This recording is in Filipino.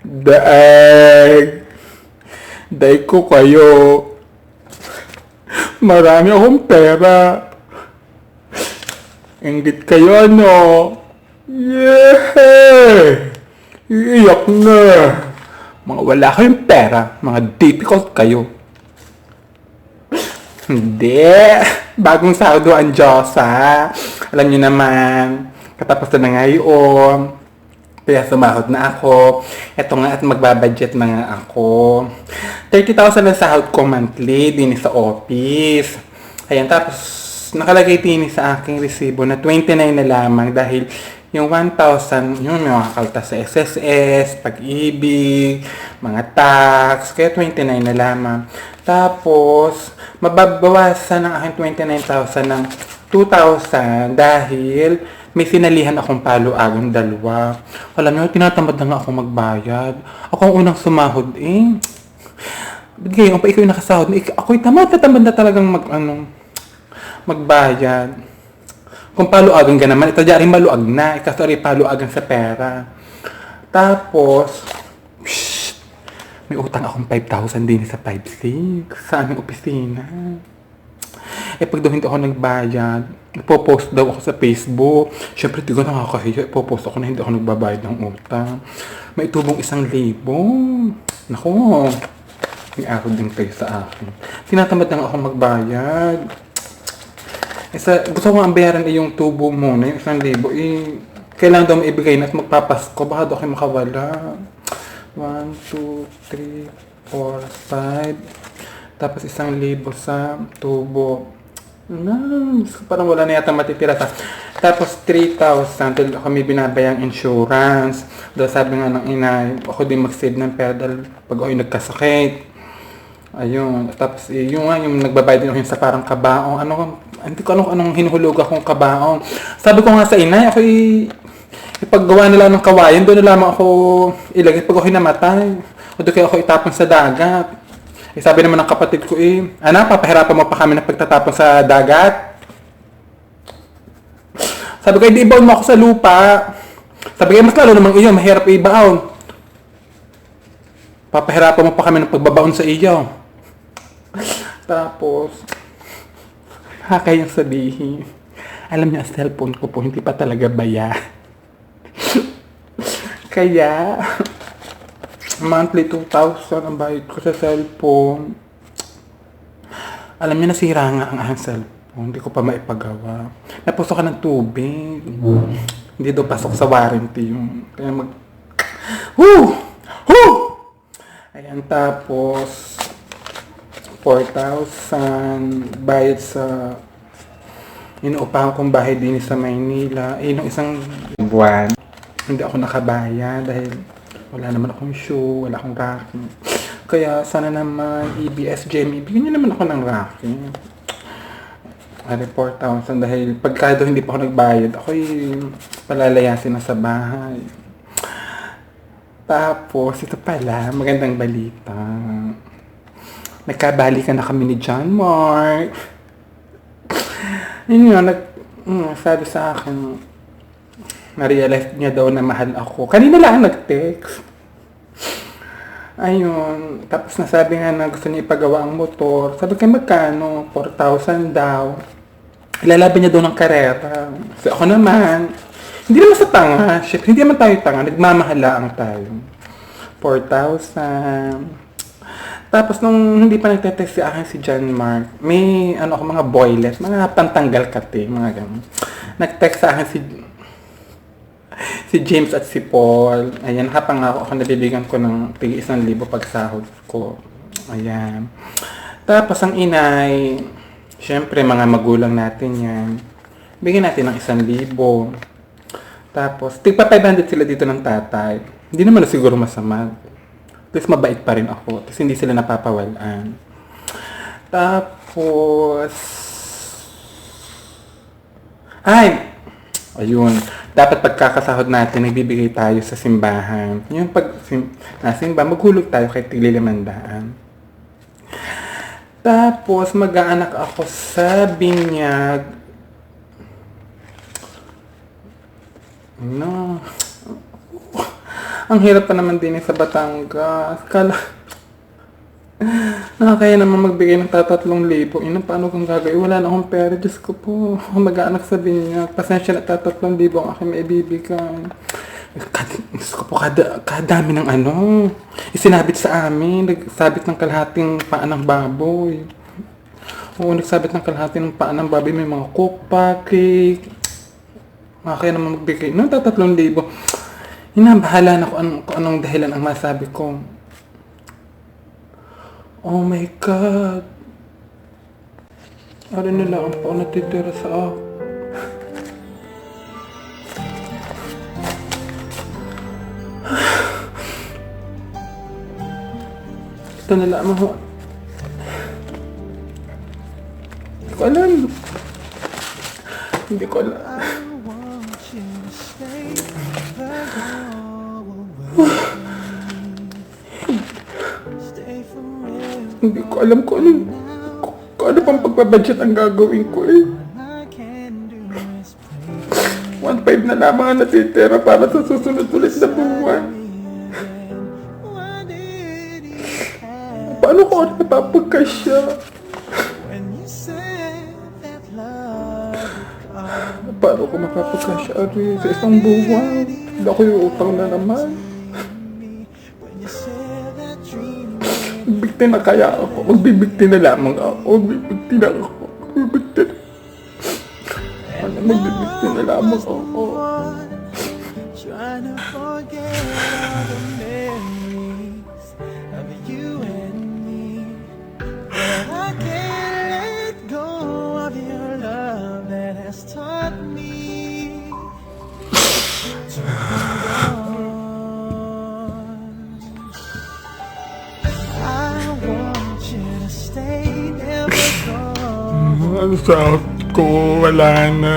Daag. Day ko kayo. Marami akong pera. Ingit kayo, ano? Yeah! Iiyak na. Mga wala kayong pera. Mga difficult kayo. Hindi. Bagong sahod ang Diyos, ha? Alam niyo naman, katapos na ngayon. Kaya sumahod na ako. Ito nga at magbabudget na nga ako. 30,000 ang sahod ko monthly din sa office. Ayan, tapos nakalagay din sa aking resibo na 29 na lamang dahil yung 1,000, yun, may makakalta sa SSS, pag-ibig, mga tax, kaya 29 na lamang. Tapos, mababawasan ng aking 29,000 ng 2,000 dahil may sinalihan akong palo-agong dalawa. Alam niyo, tinatamad na nga ako magbayad. Ako ang unang sumahod eh. Ba't ngayon pa ikaw yung nakasahod? Ik- Ako'y tamad na tamad na talagang mag, ano, magbayad. Kung paluagan ka naman, ito dyan maluag na. Ikaw sorry, paluagan sa pera. Tapos, psh, may utang akong 5,000 din sa 5,600 sa aming opisina. Eh, pag daw hindi ako nagbayad, ipopost daw ako sa Facebook. Siyempre, di ko nakakahiya. Ipopost ako na hindi ako nagbabayad ng utang. May itubong isang libo. Naku, may araw din kayo sa akin. Tinatamad na nga ako magbayad. Eh, sa, gusto ko ang bayaran ay yung tubo muna, yung isang libo. Eh, kailangan daw maibigay na at magpapasko. Baka daw kayo makawala. 1, 2, 3, 4, 5. Tapos isang libo sa tubo. Na, parang wala na yata matitira sa. Tapos 3,000 dahil kami binabayang insurance. Dahil sabi nga ng inay, ako din mag-save ng pera dahil pag ako'y nagkasakit. Ayun. Tapos eh, yung nga, yung nagbabayad din ako sa parang kabaong. Ano, hindi ko kung anong hinuhulog akong kabaong. Sabi ko nga sa inay, ako ipaggawa nila ng kawayan, doon na lamang ako ilagay pag ako'y namatay. O doon kaya ako itapon sa dagat. Eh, sabi naman ng kapatid ko eh, anak, papahirapan mo pa kami ng pagtatapon sa dagat. Sabi ko, hindi ibaon mo ako sa lupa. Sabi ko, mas lalo namang iyo, mahirap ibaon. Papahirapan mo pa kami ng pagbabaon sa iyo. Tapos, kakayang sabihin, alam niya, cellphone ko po, hindi pa talaga baya. Kaya, monthly 2,000 ang bayad ko sa cellphone. Alam niya, nasira nga ang aking cellphone. Hindi ko pa maipagawa. Napuso ka ng tubig. Hindi daw pasok sa warranty yung... Kaya mag... Woo! Woo! Ayan, tapos... 4,000 bayad sa inuupahan kong bahay din sa Maynila. Eh, nung isang buwan, hindi ako nakabayad dahil wala naman akong shoe, wala akong racking. Kaya sana naman EBS GME, bigyan niyo naman ako ng racking. Ano, 4,000 dahil pagka daw hindi pa ako nagbayad, ako'y palalayasin na sa bahay. Tapos, ito pala, magandang balita. Nagkabalikan na kami ni John Mark. Yun nga, nag, mm, sabi sa akin, na-realize niya daw na mahal ako. Kanina lang nag-text. Ayun. Tapos nasabi nga na gusto niya ipagawa ang motor. Sabi ko, magkano? 4,000 daw. Ilalaban niya daw ng karera. So ako naman, hindi naman sa tanga. Shit, hindi naman tayo tanga. Nagmamahalaan tayo. 4,000. Tapos nung hindi pa nagte-text si akin si John Mark, may ano ako mga boylet, mga pantanggal kate, mga ganun. Nag-text sa akin si si James at si Paul. Ayan, habang ako, ako nabibigyan ko ng tig isang libo pag sahod ko. Ayan. Tapos ang inay, syempre mga magulang natin yan. Bigyan natin ng isang libo. Tapos, tigpa 500 sila dito ng tatay. Hindi naman na siguro masama. Tapos mabait pa rin ako. Tapos hindi sila napapawalan. Tapos... Ay! Ayun. Dapat pagkakasahod natin, nagbibigay tayo sa simbahan. Yung pag sim, nasimba, maghulog tayo kay tililimandaan. Tapos, mag-aanak ako sa binyag. No. Ang hirap pa naman din eh sa Batangas. Kala... Nakakaya naman magbigay ng tatatlong libo. Ina, paano kung gagawin? Wala na akong pera. Diyos ko po. Mag-aanak sa binyag. Pasensya na tatatlong libo ang aking maibibigay. Diyos ko po, kada, kadami ng ano. Isinabit sa amin. Nagsabit ng kalahating paa ng baboy. Oo, nagsabit ng kalahati ng paa ng baboy. May mga cookpa, cake. Makakaya naman magbigay. No, tatatlong libo. Ina, bahala na kung, anong, kung anong dahilan ang masabi ko. Oh my God. Ano nila ang pa natitira sa ako. Ito nila ang mga... Hindi ko alam. Hindi ko alam. Hindi ko alam kung ano, kung, ano pang pagbabudget ang gagawin ko eh. 1.5 na lamang ang natitira para sa susunod ulit na buwan. Paano ko ako napapagkasya? Paano ko mapapagkasya Ari, sa isang buwan? Hindi ako yung utang na naman. Magbigti na kaya ako. Magbibigti na lamang ako. Magbibigti na ako. Magbibigti na. Ano, magbibigti na lamang ako. Ang sakit ko. Wala na.